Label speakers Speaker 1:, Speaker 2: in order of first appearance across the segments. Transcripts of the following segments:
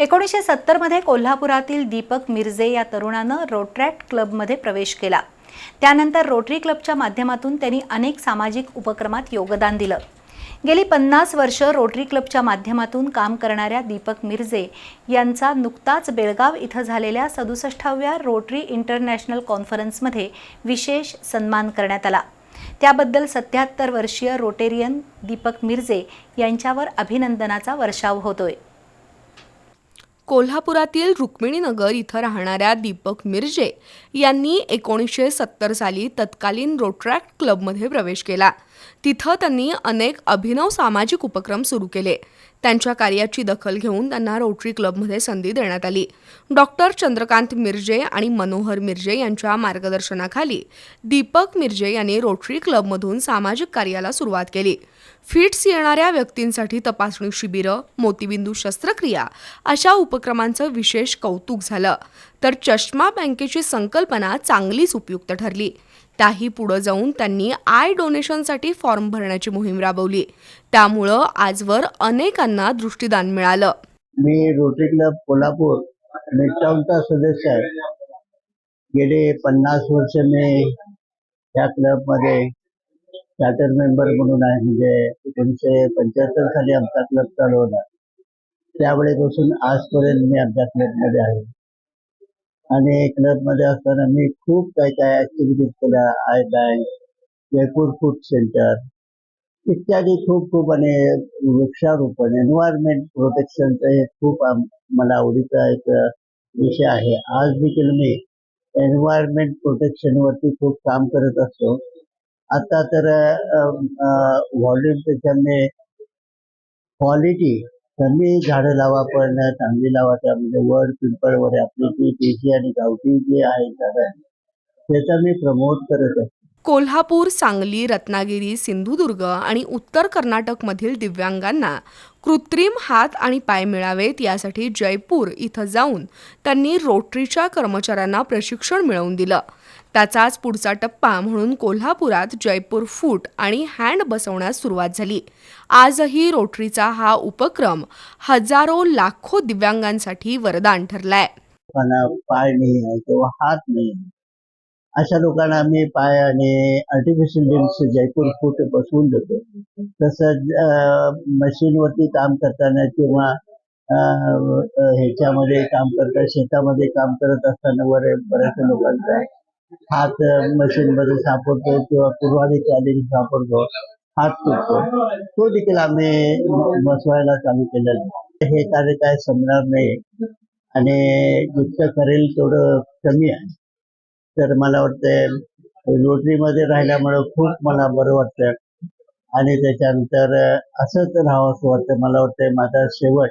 Speaker 1: एकोणीसशे सत्तरमध्ये कोल्हापुरातील दीपक मिरजे या तरुणानं रोट्रॅक्ट क्लबमध्ये प्रवेश केला. त्यानंतर रोटरी क्लबच्या माध्यमातून त्यांनी अनेक सामाजिक उपक्रमात योगदान दिलं. गेली पन्नास वर्ष रोटरी क्लबच्या माध्यमातून काम करणाऱ्या दीपक मिरजे यांचा नुकताच बेळगाव इथं झालेल्या सदुसष्टाव्या रोटरी इंटरनॅशनल कॉन्फरन्समध्ये विशेष सन्मान करण्यात आला. त्याबद्दल सत्याहत्तर वर्षीय रोटेरियन दीपक मिरजे यांच्यावर अभिनंदनाचा वर्षाव होतोय.
Speaker 2: कोल्हापुरातील रुक्मिणीनगर इथं राहणाऱ्या दीपक मिरजे यांनी एकोणीसशे सत्तर साली तत्कालीन रोट्रॅक्ट क्लबमध्ये प्रवेश केला. तिथं त्यांनी अनेक अभिनव सामाजिक उपक्रम सुरू केले. त्यांच्या कार्याची दखल घेऊन त्यांना रोटरी क्लबमध्ये संधी देण्यात आली. डॉक्टर चंद्रकांत मिरजे आणि मनोहर मिरजे यांच्या मार्गदर्शनाखाली दीपक मिरजे यांनी रोटरी क्लबमधून सामाजिक कार्याला सुरुवात केली. फिट्स येणाऱ्या व्यक्तींसाठी तपासणी शिबिरं मोतीबिंदू शस्त्रक्रिया अशा उपक्रमांचं विशेष कौतुक झालं. तर चष्मा बँकेची संकल्पना चांगलीच उपयुक्त ठरली. त्याही पुढं जाऊन त्यांनी आय डोनेशनसाठी फॉर्म भरण्याची मोहीम राबवली. त्यामुळं आजवर अनेकांना दृष्टीदान मिळालं.
Speaker 3: मी रोटरी क्लब कोल्हापूर मिडटाऊनचा सदस्य आहे. गेले पन्नास वर्ष मी या क्लबमध्ये चार्टर मेंबर म्हणून आहे म्हणजे एकोणीसशे पंच्याहत्तर साली आमचा क्लब चालू होता. त्यावेळेपासून आजपर्यंत मी आमच्या क्लबमध्ये आहे. आणि क्लबमध्ये असताना मी खूप काही काय ऍक्टिव्हिटीज केल्या. Eye bank Jaipur food centre इत्यादी खूप खूप आणि वृक्षारोपण एन्व्हायरमेंट प्रोटेक्शनचं हे खूप मला आवडीचा एक विषय आहे. आज देखील मी एन्व्हायरमेंट प्रोटेक्शन वरती खूप काम करत असतो. आता तर व्हॉल्यूम मी क्वालिटी कमी झाडं लावा पण चांगली लावा त्यामध्ये वड पिंपळ वगैरे आपली जी देशी आणि गावठी जी आहे झाडं त्याचा मी प्रमोट करत असतो.
Speaker 2: कोल्हापूर सांगली रत्नागिरी सिंधुदुर्ग आणि उत्तर कर्नाटकमधील दिव्यांगांना कृत्रिम हात आणि पाय मिळावेत यासाठी जयपूर इथं जाऊन त्यांनी रोटरीच्या कर्मचाऱ्यांना प्रशिक्षण मिळवून दिलं. त्याचाच पुढचा टप्पा म्हणून कोल्हापुरात जयपूर फूट आणि हँड बसवण्यास सुरुवात झाली. आजही रोटरीचा हा उपक्रम हजारो लाखो दिव्यांगांसाठी वरदान ठरलाय.
Speaker 3: लोकांना पाय नाही आहे किंवा हात नाही अशा लोकांना आम्ही पाय आणि आर्टिफिशियल लिम्स जयपूर फूट बसवून देतो. तसंच मशीनवरती काम करताना किंवा ह्याच्यामध्ये काम करता शेतामध्ये काम करत असताना वर बऱ्याच लोकांचा हात मशीन मध्ये सापडतो किंवा पूर्वाधिकालीन सापडतो हात तुटतो. तो देखील आम्ही बसवायला चालू केलेला हे कार्य काय संपणार नाही आणि जितकं करेल तेवढं कमी आहे. तर मला वाटतं रोटरीमध्ये राहिल्यामुळं खूप मला बरं वाटतं आणि त्याच्यानंतर असंच राहावं असं वाटतं मला वाटतं माझा शेवट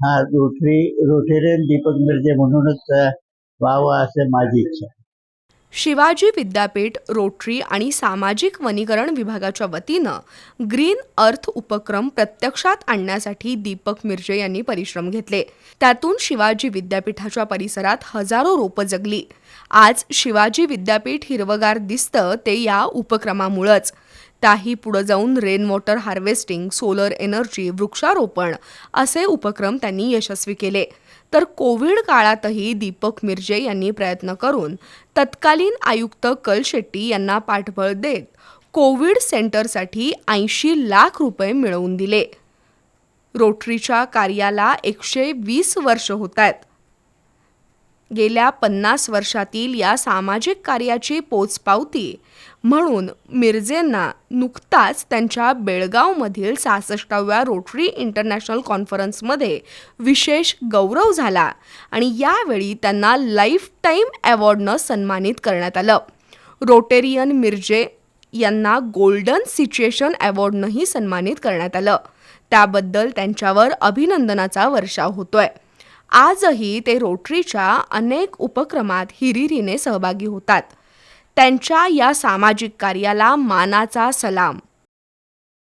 Speaker 3: हा रोटरी रोटेरियन दीपक मिरजे म्हणूनच व्हावा असं माझी इच्छा
Speaker 2: शिवाजी विद्यापीठ रोटरी आणि सामाजिक वनीकरण विभागाच्या वतीनं ग्रीन अर्थ उपक्रम प्रत्यक्षात आणण्यासाठी दीपक मिरजे यांनी परिश्रम घेतले. त्यातून शिवाजी विद्यापीठाच्या परिसरात हजारो रोपं जगली. आज शिवाजी विद्यापीठ हिरवगार दिसतं ते या उपक्रमामुळंच. त्याही पुढं जाऊन rain water harvesting solar energy वृक्षारोपण असे उपक्रम त्यांनी यशस्वी केले. तर कोविड काळातही दीपक मिरजे यांनी प्रयत्न करून तत्कालीन आयुक्त कल शेट्टी यांना पाठबळ देत कोविड सेंटरसाठी ऐंशी लाख रुपये मिळवून दिले. रोटरीच्या कार्याला एकशे वीस वर्ष होत आहेत. गेल्या पन्नास वर्षातील या सामाजिक कार्याची पोचपावती. म्हणून मिर्जेंना नुकताच त्यांच्या बेळगावमधील सहासष्टाव्या रोटरी इंटरनॅशनल कॉन्फरन्समध्ये विशेष गौरव झाला आणि यावेळी त्यांना लाईफ टाईम अवॉर्डनं सन्मानित करण्यात आलं. रोटेरियन मिर्जे यांना गोल्डन सिच्युएशन अवॉर्डनंही सन्मानित करण्यात आलं. त्याबद्दल त्यांच्यावर अभिनंदनाचा वर्षाव होतोय. आजही ते रोटरीच्या अनेक उपक्रमात हिरिरीने सहभागी होतात. त्यांच्या या सामाजिक कार्याला मानाचा सलाम.